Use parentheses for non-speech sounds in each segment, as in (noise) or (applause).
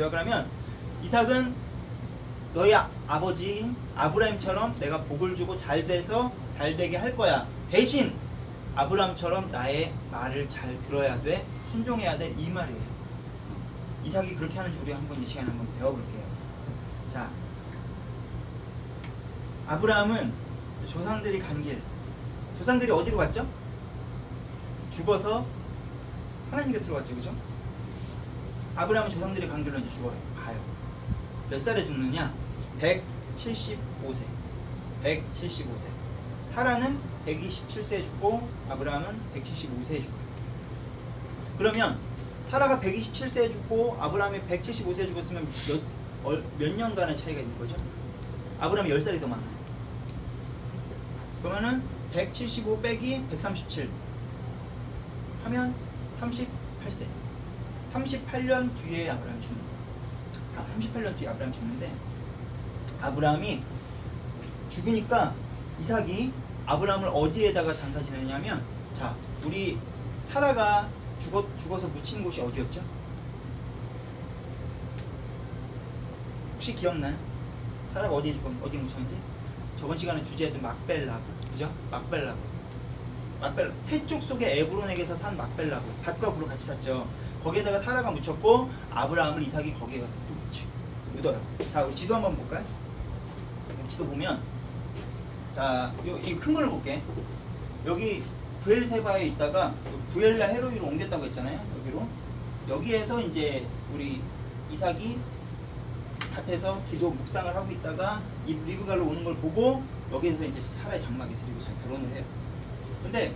요약을 하면 이삭은 너희 아- 아버지인 아브라함처럼 내가 복을 주고 잘 돼서 잘 되게 할 거야. 대신 아브라함처럼 나의 말을 잘 들어야 돼. 순종해야 돼. 이 말이에요. 이삭이 그렇게 하는지 우리 한번 이 시간에 한번 배워볼게요. 자, 아브라함은 조상들이 간 길. 조상들이 어디로 갔죠? 죽어서 하나님 곁으로 갔죠, 그죠? 아브라함은 조상들이 간 길로 이제 죽어요. 가요. 몇 살에 죽느냐? 175세. 175세. 사라는 127세에 죽고 아브라함은 175세에 죽어요. 그러면 사라가 127세에 죽고 아브라함이 175세에 죽었으면 몇, 얼- 몇 년간의 차이가 있는 거죠? 아브라함이 10살이 더 많아요. 그러면은 175 빼기 137 하면 38세. 38년 뒤에 아브라함이 죽는 거예요. 아, 38년 뒤에 아브라함이 죽는데 아브라함이 죽으니까 이삭이 아브라함을 어디에다가 장사 지내냐면 자 우리 사라가 죽어, 죽어서 묻힌 곳이 어디였죠? 혹시 기억나요? 사라가 어디에 죽었 어디 묻혔는지? 저번 시간에 주제했던 막벨라고 그죠? 막벨라고 막벨라. 해쪽 속에 에브론에게서 산 막벨라고. 밭과 굴을 같이 샀죠. 거기에다가 사라가 묻혔고 아브라함을 이삭이 거기에 가서 또 묻히고. 묻어요. 자 우리 지도 한번 볼까요? 지도 보면 자이큰 거를 볼게. 여기 부엘세바에 있다가 부엘라 헤로이로 옮겼다고 했잖아요 여기로. 여기에서 이제 우리 이삭이 밭에서 기도 묵상을 하고 있다가 이 리브가로 오는 걸 보고 여기에서 이제 사라의 장막에 드리고 잘 결혼을 해요. 근데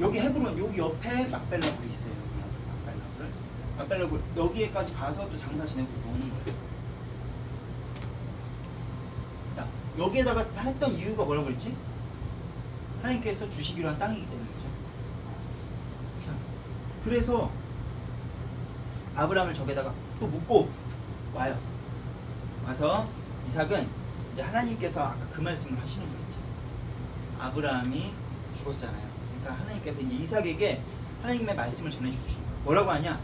여기 헤브론 여기 옆에 막벨라굴이 있어요. 막벨라굴 막벨라굴 여기에까지 가서 또 장사 지내고 오는 거예요. 자 여기에다가 했던 이유가 뭐라고 그랬지? 하나님께서 주시기로 한 땅이기 때문이죠. 자, 그래서 아브라함을 저기다가 또 묻고 와요. 와서 이삭은 이제 하나님께서 아까 그 말씀을 하시는 거 있죠. 아브라함이 죽었잖아요. 그러니까 하나님께서 이삭에게 하나님의 말씀을 전해주시는 거예요. 뭐라고 하냐?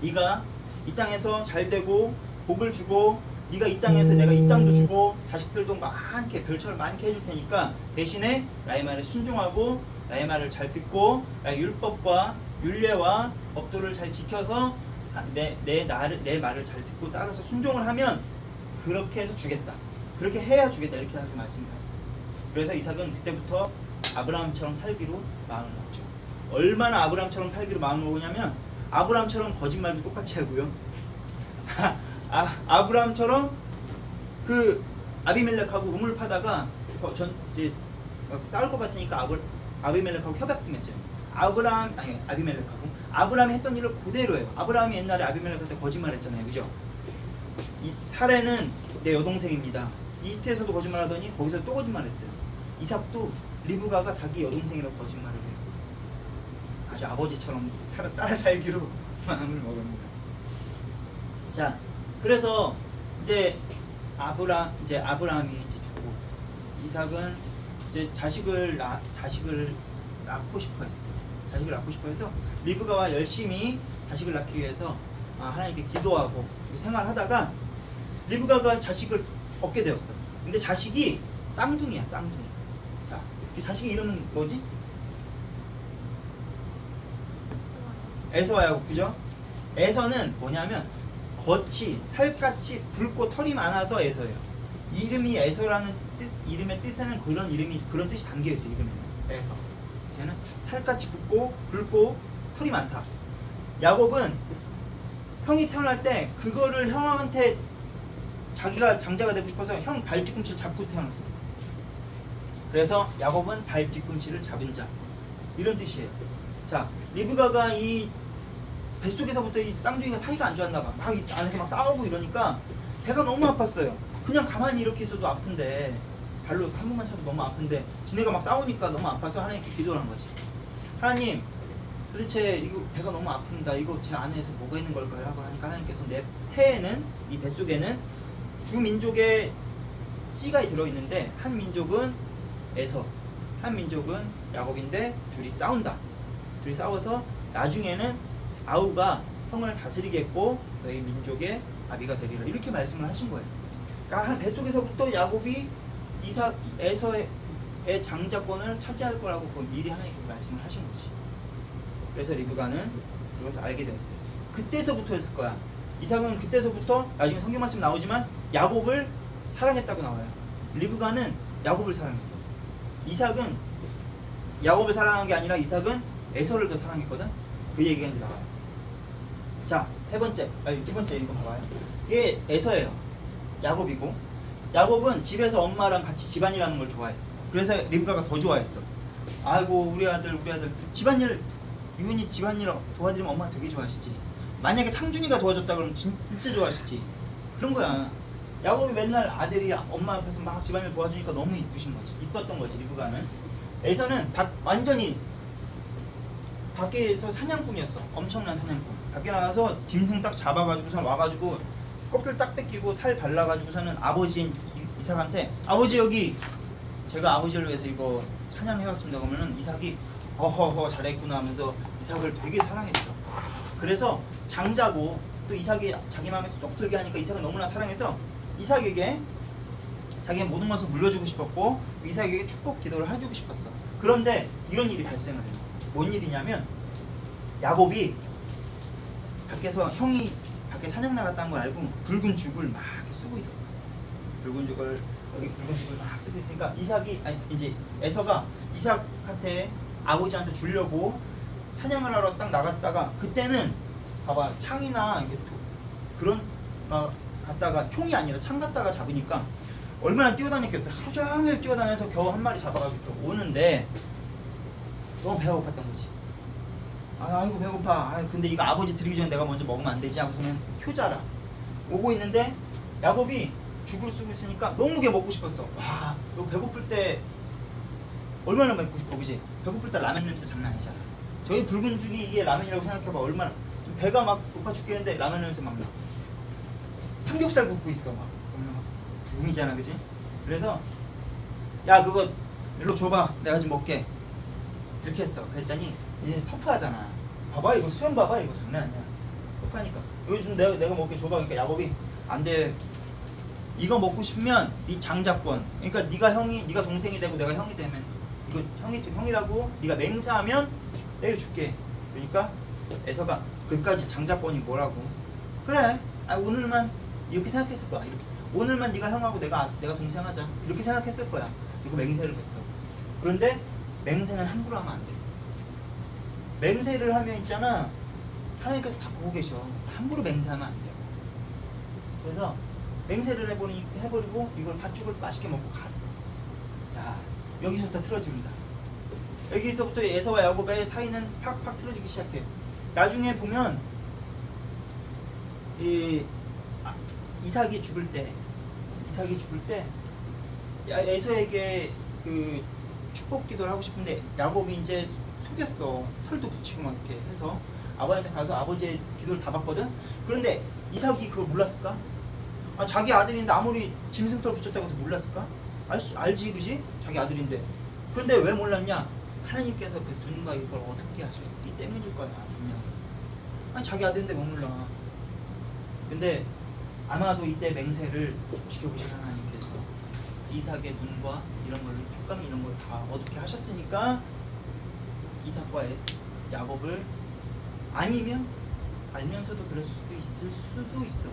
네가 이 땅에서 잘 되고 복을 주고 네가 이 땅에서 내가 이 땅도 주고 자식들도 많게 별처럼 많게 해줄 테니까 대신에 나의 말에 순종하고 나의 말을 잘 듣고 나의 율법과 율례와 법도를 잘 지켜서 내, 내, 나를, 내 말을 잘 듣고 따라서 순종을 하면 그렇게 해서 주겠다. 그렇게 해야 주겠다. 이렇게 하고 말씀을 하세요. 그래서 이삭은 그때부터 아브라함처럼 살기로 마음을 먹죠. 얼마나 아브라함처럼 살기로 마음을 먹으냐면 아브라함처럼 거짓말도 똑같이 하고요. 아, 아브라함처럼 그 아비멜렉하고 우물 파다가 거- 전 이제 막 싸울 것 같으니까 아브, 아비멜렉하고 맺어요. 아브라함 아니 아비멜렉하고 아브라함이 했던 일을 그대로 해요. 아브라함이 옛날에 아비멜렉한테 거짓말했잖아요, 그죠? 이 사례는 내 여동생입니다. 이스트에서도 거짓말하더니 거기서 또 거짓말했어요. 이삭도 리브가가 자기 여동생이라고 거짓말을 해요. 아주 아버지처럼 살아 따라 살기로 (laughs) 마음을 먹습니다. 자, 그래서 이제 아브라 이제 아브라함이 이제 죽고 이삭은 이제 자식을 낳 자식을 낳고 싶어 했어요. 자식을 낳고 싶어 해서 리브가와 열심히 자식을 낳기 위해서 아, 하나님께 기도하고 생활하다가 리브가가 자식을 얻게 되었어. 근데 자식이 쌍둥이야, 쌍둥이. 자, 그 자식 이름은 뭐지? 에서와 야곱 그죠? 에서는 뭐냐면 겉이 살갗이 붉고 털이 많아서 에서예요. 이름이 에서라는 뜻 이름의 뜻에는 그런 이름이 그런 뜻이 담겨 있어요. 이름에는 에서. 쟤는 살갗이 붉고 붉고 털이 많다. 야곱은 형이 태어날 때 그거를 형한테 자기가 장자가 되고 싶어서 형 발 뒤꿈치를 잡고 태어났어. 그래서 야곱은 발 뒤꿈치를 잡은 자 이런 뜻이에요. 자 리브가가 이 뱃속에서부터 이 쌍둥이가 사이가 안 좋았나 봐. 막이 안에서 막 싸우고 이러니까 배가 너무 아팠어요. 그냥 가만히 이렇게 있어도 아픈데 발로 한 번만 차도 너무 아픈데 지네가 막 싸우니까 너무 아파서 하나님께 기도를 한 거지. 하나님 도대체 이거 배가 너무 아픈다. 이거 제 안에서 뭐가 있는 걸까요? 하고 하니까 하나님께서 내 태에는 이 뱃속에는 두 민족의 씨가 들어 있는데 한 민족은 에서 한 민족은 야곱인데 둘이 싸운다. 둘이 싸워서 나중에는 아우가 형을 다스리겠고 너희 민족의 아비가 되리라 이렇게 말씀을 하신 거예요. 그러니까 한 뱃속에서부터 야곱이 이사 에서의 의 장자권을 차지할 거라고 그 미리 하나님께서 말씀을 하신 거지. 그래서 리브가는 그것을 알게 되었어요. 그때서부터였을 거야. 이삭은 그때서부터 나중에 성경 말씀 나오지만 야곱을 사랑했다고 나와요. 리브가는 야곱을 사랑했어. 이삭은 야곱을 사랑한 게 아니라 이삭은 에서를 더 사랑했거든. 그 얘기가 이제 나와요. 자, 세 번째, 아니 두 번째 이거 봐봐요. 이게 에서예요. 야곱이고 야곱은 집에서 엄마랑 같이 집안일하는 걸 좋아했어. 그래서 리브가가 더 좋아했어. 아이고 우리 아들 우리 아들 집안일 유은이 집안일 도와드리면 엄마 되게 좋아하시지. 만약에 상준이가 도와줬다 그러면 진- 진짜 좋아하시지. 그런 거야. 야곱이 맨날 아들이 엄마 앞에서 막 집안일 도와주니까 너무 이쁘신 거지. 이뻤던 거지 리브가는. 에서는 다 완전히 밖에서 사냥꾼이었어. 엄청난 사냥꾼. 밖에 나가서 짐승 딱 잡아가지고선 와가지고 껍질 딱 뺏기고 살 발라가지고서는 아버지인 이- 이삭한테 아버지 여기 제가 아버지를 위해서 이거 사냥해왔습니다. 그러면은 이삭이 어허허 잘했구나 하면서 이삭을 되게 사랑했어. 그래서 장자고 또 이삭이 자기 마음에 쏙 들게 하니까 이삭을 너무나 사랑해서 이삭에게 자기의 모든 것을 물려주고 싶었고 이삭에게 축복 기도를 해주고 싶었어. 그런데 이런 일이 발생을 해요. 뭔 일이냐면 야곱이 밖에서 형이 밖에 사냥 나갔다는 걸 알고 붉은 죽을 막 쓰고 있었어. 붉은 죽을 여기 붉은 죽을 막 쓰고 있으니까 이삭이 아니 이제 에서가 이삭한테 아버지한테 주려고 사냥을 하러 딱 나갔다가 그때는 봐봐 창이나 이렇게 도- 그런 거 갔다가 총이 아니라 창 갔다가 잡으니까 얼마나 뛰어다녔겠어 하루 종일 뛰어다녀서 겨우 한 마리 잡아가지고 오는데 너무 배가 고팠던 거지. 아, 아이고 배고파. 아 근데 이거 아버지 드리기 전에 내가 먼저 먹으면 안 되지 하고서는 효자라 오고 있는데 야곱이 죽을 쓰고 있으니까 너무 게 먹고 싶었어. 와 너 배고플 때 얼마나 먹고 싶어 그지? 배고플 때 라면 냄새 장난 아니잖아. 저희 붉은 죽이 이게 라면이라고 생각해봐. 얼마나. 배가 막 고파 죽겠는데 라면 냄새 막 나 삼겹살 굽고 있어 막. 그러면 막 부금이잖아 그지? 그래서 야 그거 일로 줘봐. 내가 좀 먹게. 이렇게 했어. 그랬더니 이제 터프하잖아. 봐봐 이거 수염 봐봐. 이거 장난 아니야. 터프하니까. 좀 내가, 내가 먹게 줘봐. 그러니까 야곱이 안돼. 이거 먹고 싶으면 네 장자권. 그러니까 네가 형이 네가 동생이 되고 내가 형이 되면 이거 형이 형이라고 네가 맹세하면 내가 줄게. 그러니까 에서가 그까지 장자권이 뭐라고? 그래. 아 오늘만 이렇게 생각했을 거야. 이렇게. 오늘만 네가 형하고 내가 내가 동생 하자. 이렇게 생각했을 거야. 이거 맹세를 했어. 그런데 맹세는 함부로 하면 안 돼. 맹세를 하면 있잖아. 하나님께서 다 보고 계셔. 함부로 맹세하면 안 돼요 그래서 맹세를 해버리, 해버리고 이걸 팥죽을 맛있게 먹고 갔어. 자 여기서부터 틀어집니다. 여기서부터 에서와 야곱의 사이는 팍팍 틀어지기 시작해. 나중에 보면 이 아, 이삭이 죽을 때 이삭이 죽을 때 야- 에서에게 그 축복 기도를 하고 싶은데 야곱이 이제 속였어 털도 붙이고 막 이렇게 해서 아버지한테 가서 아버지의 기도를 다 받거든 그런데 이삭이 그걸 몰랐을까? 아, 자기 아들인데 아무리 짐승털 붙였다고 해서 몰랐을까? 알 수, 알지 그지? 자기 아들인데 그런데 왜 몰랐냐? 하나님께서 그 누군가 이걸 어떻게 하셨기 때문일 거야 분명히 아니 자기 아들인데 왜 몰라 근데 아마도 이때 맹세를 지켜보신 하나님께서 이삭의 눈과 이런 걸 촉감 이런 걸 다 어둡게 하셨으니까 이삭과의 야곱을 아니면 알면서도 그럴 수도 있을 수도 있어.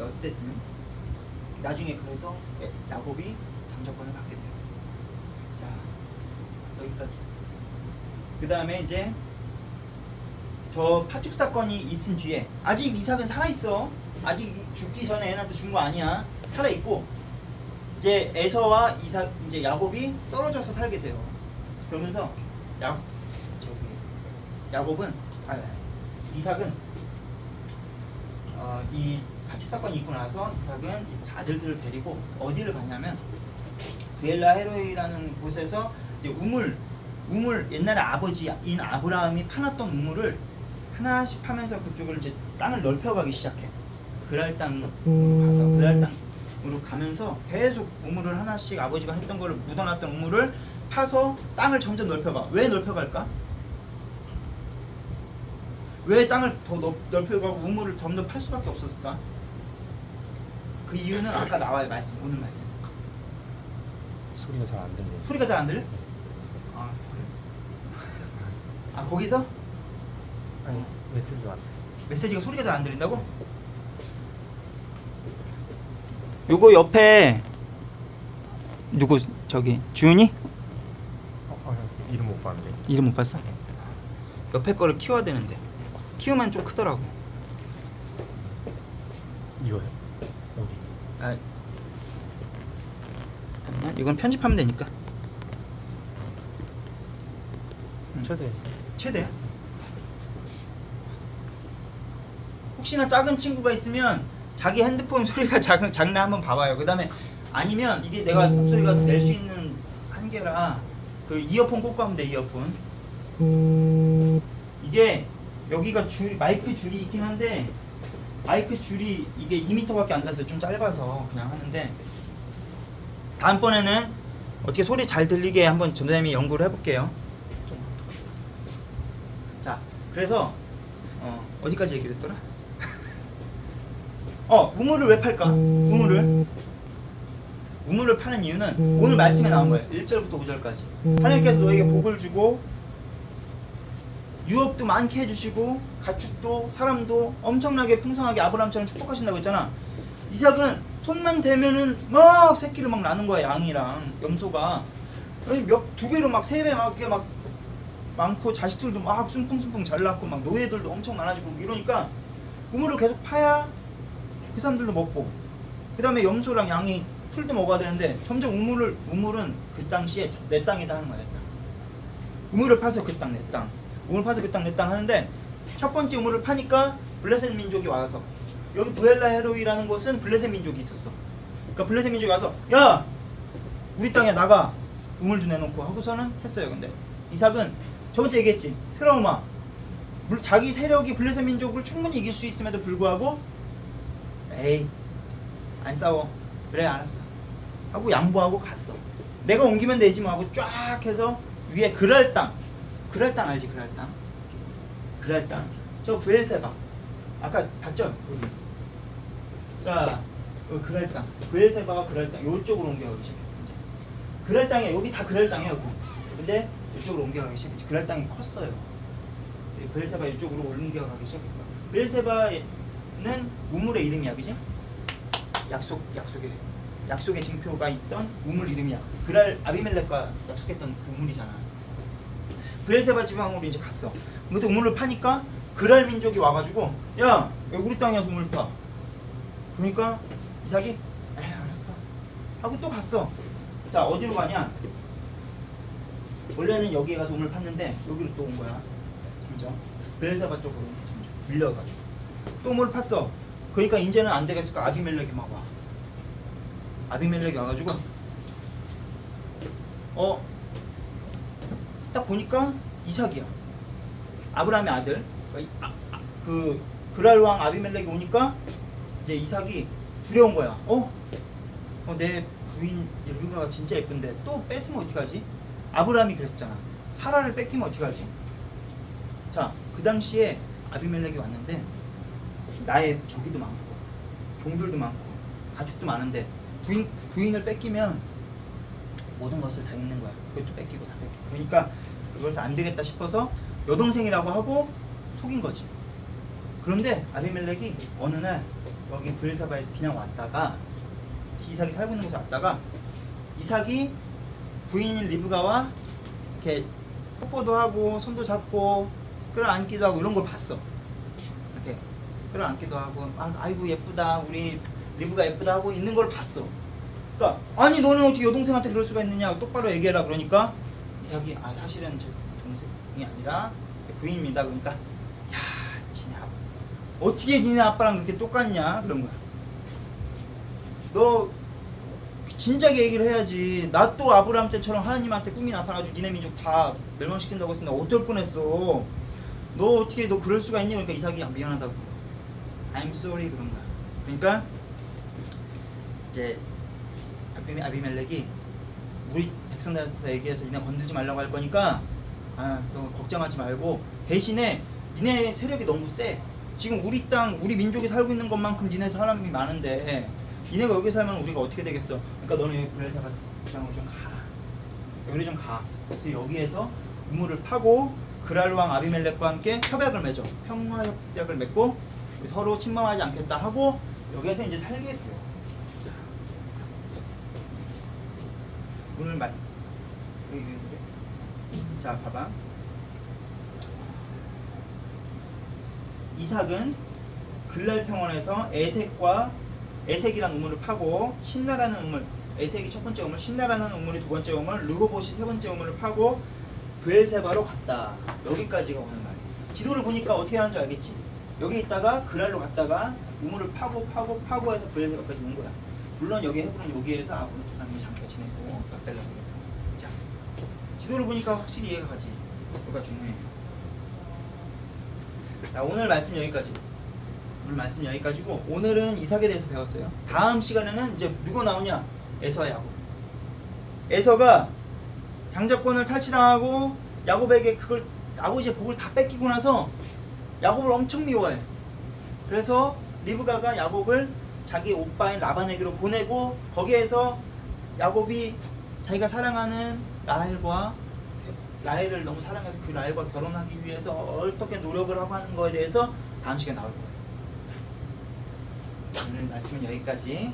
어찌됐든 나중에 그래서 야곱이 장자권을 받게 돼요. 자 여기까지. 그 다음에 이제 저 파축 사건이 있은 뒤에 아직 이삭은 살아 있어 아직 죽기 전에 애한테 준 거 아니야 살아 있고 이제 에서와 이삭 이제 야곱이 떨어져서 살게 돼요 그러면서 야 저기 야곱은 아 이삭은 어, 이 가축 사건이 있고 나서 이삭은 이 아들들을 데리고 어디를 갔냐면 베엘라 헤로이라는 곳에서 우물 우물 옛날에 아버지인 아브라함이 파놨던 우물을 하나씩 파면서 그쪽을 이제 땅을 넓혀가기 시작해. 그랄 땅으로 가서 그랄 땅으로 가면서 계속 우물을 하나씩 아버지가 했던 거를 묻어놨던 우물을 파서 땅을 점점 넓혀가. 왜 넓혀갈까? 왜 땅을 더 넓, 넓혀가고 우물을 점점 팔 수밖에 없었을까? 그 이유는 아까 나와요 말씀 오늘 말씀 소리가 잘 안 들려. 소리가 잘 안 들려? 아 그래 아 거기서 아니 메시지 왔어요. 메시지가 소리가 잘 안 들린다고? 요거 옆에 누구 저기 주윤이? 어, 아, 이름 못 봤는데. 이름 못 봤어? 옆에 거를 키워야 되는데 키우면 좀 크더라고 이거요? 어디? 아 잠깐만 이건 편집하면 되니까 음. 최대. 최대야 혹시나 작은 친구가 있으면 자기 핸드폰 (laughs) 소리가 작, 작나 한번 봐봐요. 그 다음에 아니면 이게 내가 목소리가 낼 수 있는 한계라 그 이어폰 꽂고 하면 돼 이어폰. 이게 여기가 줄 마이크 줄이 있긴 한데 마이크 줄이 이게 2m밖에 안 닿아서 좀 짧아서 그냥 하는데 다음번에는 어떻게 소리 잘 들리게 한번 전도사님이 연구를 해볼게요. 자 그래서 어, 어디까지 얘기를 했더라? 어 우물을 왜 팔까? 우물을? 우물을 파는 이유는 오늘 말씀에 나온 거예요. 1절부터 5절까지. 하나님께서 너에게 복을 주고 유업도 많게 해주시고 가축도 사람도 엄청나게 풍성하게 아브라함처럼 축복하신다고 했잖아. 이삭은 손만 대면은 막 새끼를 막 나는 거야 양이랑. 염소가. 몇두 배로 막 세 배막 이렇게 막 많고 자식들도 막 순풍순풍 잘 낳고 막 노예들도 엄청 많아지고 이러니까 우물을 계속 파야 그 사람들도 먹고 그 다음에 염소랑 양이 풀도 먹어야 되는데 점점 우물을 우물은 그 당시에 내 땅이다 하는 거야 내 땅. 우물을 파서 그 땅 내 땅. 우물 파서 그 땅 내 땅 하는데 첫 번째 우물을 파니까 블레셋 민족이 와서 여기 부엘라 헤로이라는 곳은 블레셋 민족이 있었어. 그러니까 블레셋 민족이 와서 야 우리 땅에 나가 우물도 내놓고 하고서는 했어요. 근데 이삭은 저번에 얘기했지 트라우마 물 자기 세력이 블레셋 민족을 충분히 이길 수 있음에도 불구하고 에이 안 싸워. 그래 알았어. 하고 양보하고 갔어. 내가 옮기면 되지 뭐 하고 쫙 해서 위에 그랄 땅. 그랄 땅 알지 그랄 땅? 그랄 땅저 부엘세바. 아까 봤죠? 여기. 자 여기 그랄 땅. 부엘세바가 그랄 땅. 요쪽으로 옮겨가기 시작했어 이제. 그랄 땅에 여기 다 그랄 땅이야 여기. 근데 이쪽으로 옮겨가기 시작했지. 그랄 땅이 컸어요. 이 부엘세바 이쪽으로 옮겨가기 시작했어. 부엘세바 는 우물의 이름이야 그지 약속 약속의 약속의 징표가 있던 우물 이름이야. 그랄 아비멜렉과 약속했던 그 우물이잖아. 브엘세바 지방으로 이제 갔어. 그래서 우물을 파니까 그랄 민족이 와가지고 야 우리 땅이어서 우물 파. 그러니까 이삭이 에 알았어 하고 또 갔어. 자 어디로 가냐? 원래는 여기에 가서 우물 팠는데 여기로 또 온 거야. 그죠? 브엘세바 쪽으로 밀려가지고 또 우물 팠어. 그러니까 이제는 안 되겠을까 아비멜렉이 막 와. 아비멜렉이 와가지고 어 딱 보니까 이삭이야. 아브라함의 아들. 그러니까 이- 아, 아, 그 그랄 왕 아비멜렉이 오니까 이제 이삭이 두려운 거야. 어? 어, 내 부인 리브가가 진짜 예쁜데 또 뺏으면 어떡하지? 아브라함이 그랬었잖아. 사라를 뺏기면 어떡하지? 자, 그 당시에 아비멜렉이 왔는데 나의 적이도 많고 종들도 많고 가축도 많은데 부인 부인을 뺏기면 모든 것을 다 잃는 거야. 그것도 뺏기고 다 뺏기고. 그러니까 그것을 안 되겠다 싶어서 여동생이라고 하고 속인 거지. 그런데 아비멜렉이 어느 날 여기 브엘사바에 그냥 왔다가 이삭이 살고 있는 곳에 왔다가 이삭이 부인인 리브가와 이렇게 뽀뽀도 하고 손도 잡고 끌어안기도 하고 이런 걸 봤어. 끌어안기도 하고 아, 아이고 예쁘다 우리 리브가 예쁘다 하고 있는 걸 봤어. 그러니까 아니 너는 어떻게 여동생한테 그럴 수가 있느냐 똑바로 얘기해라 그러니까 이삭이 아 사실은 제 동생이 아니라 제 부인입니다 그러니까 야 지네 아빠 어떻게 니네 아빠랑 그렇게 똑같냐 그런 거야. 너 진작에 얘기를 해야지. 나 또 아브라함 때처럼 하나님한테 꿈이 나타나가지고 니네 민족 다 멸망시킨다고 했으면 나 어쩔 뻔했어. 너 어떻게 너 그럴 수가 있니? 그러니까 이삭이 아, 미안하다고. I'm sorry 그런 거야. 그러니까 이제 아비, 아비멜렉이 우리 백성들한테 얘기해서 니네 건들지 말라고 할 거니까 아, 너 걱정하지 말고 대신에 니네 세력이 너무 세. 지금 우리 땅, 우리 민족이 살고 있는 것만큼 니네 사람이 많은데 니네가 여기 살면 우리가 어떻게 되겠어? 그러니까 너는 여기 브레사가 장으로 좀 가. 여기 좀 가. 그래서 여기에서 우물을 파고 그랄 왕 아비멜렉과 함께 협약을 맺어. 평화 협약을 맺고 서로 침범하지 않겠다 하고 여기에서 이제 살게 돼요. 자. 오늘 말. 자, 봐봐. 이삭은 글랄 평원에서 에색과 에색이란 우물을 파고 신나라는 우물 에색이 첫 번째 우물 신나라는 우물이 두 번째 우물 르고봇이 세 번째 우물을 파고 브엘세바로 갔다 여기까지가 오는 말이에요 지도를 보니까 어떻게 하는 줄 알겠지 여기 있다가 그랄로 갔다가 우물을 파고 파고 파고 해서 브엘세바까지 온 거야 물론 여기 헤브론 여기에서 아브라함이 잠깐 지냈고 박벨라에서 자 지도를 보니까 확실히 이해가 가지 지도가 중요해 자, 오늘 말씀 여기까지. 오늘 말씀 여기까지고 오늘은 이삭에 대해서 배웠어요. 다음 시간에는 이제 누구 나오냐? 에서와 야곱. 에서가 장자권을 탈취당하고 야곱에게 그걸 아버지의 복을 다 뺏기고 나서 야곱을 엄청 미워해. 그래서 리브가가 야곱을 자기 오빠인 라반에게로 보내고 거기에서 야곱이 자기가 사랑하는 라헬과 라헬을 너무 사랑해서 그 라헬과 결혼하기 위해서 어떻게 노력을 하고 하는 거에 대해서 다음 시간에 나올 거예요. 오늘 말씀은 여기까지.